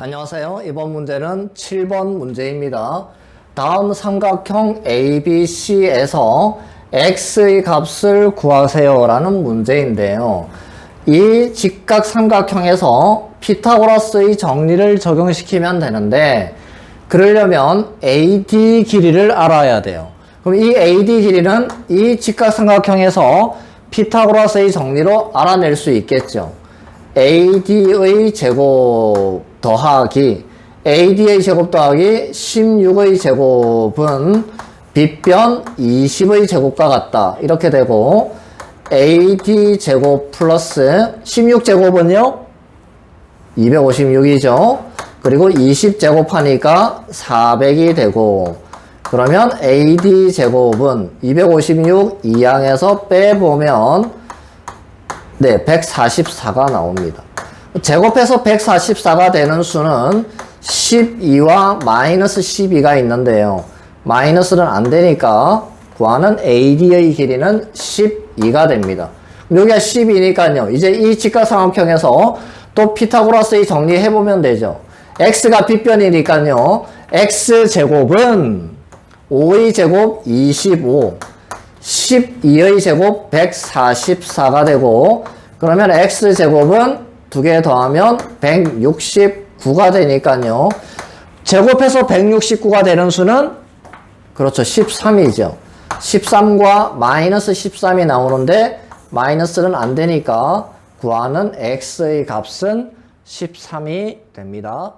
안녕하세요. 이번 문제는 7번 문제입니다. 다음 삼각형 ABC에서 x의 값을 구하세요 라는 문제인데요. 이 직각 삼각형에서 피타고라스의 정리를 적용시키면 되는데 그러려면 AD 길이를 알아야 돼요. 그럼 이 AD 길이는 이 직각 삼각형에서 피타고라스의 정리로 알아낼 수 있겠죠. AD의 제곱 더하기 AD의 제곱 더하기 16의 제곱은 빗변 20의 제곱과 같다. 이렇게 되고 AD 제곱 플러스 16 제곱은요? 256이죠. 그리고 20 제곱하니까 400이 되고 그러면 AD 제곱은 256 이항에서 빼보면 네, 144가 나옵니다. 제곱해서 144가 되는 수는 12와 마이너스 12가 있는데요. 마이너스는 안 되니까 구하는 AD의 길이는 12가 됩니다. 여기가 10이니까요. 이제 이 직각삼각형에서 또 피타고라스의 정리해보면 되죠. x가 빗변이니까요. x제곱은 5의 제곱 25, 12의 제곱 144가 되고 그러면 x제곱은 두 개 더하면 169가 되니까요. 제곱해서 169가 되는 수는 그렇죠. 13이죠. 13과 마이너스 13이 나오는데 마이너스는 안 되니까 구하는 x의 값은 13이 됩니다.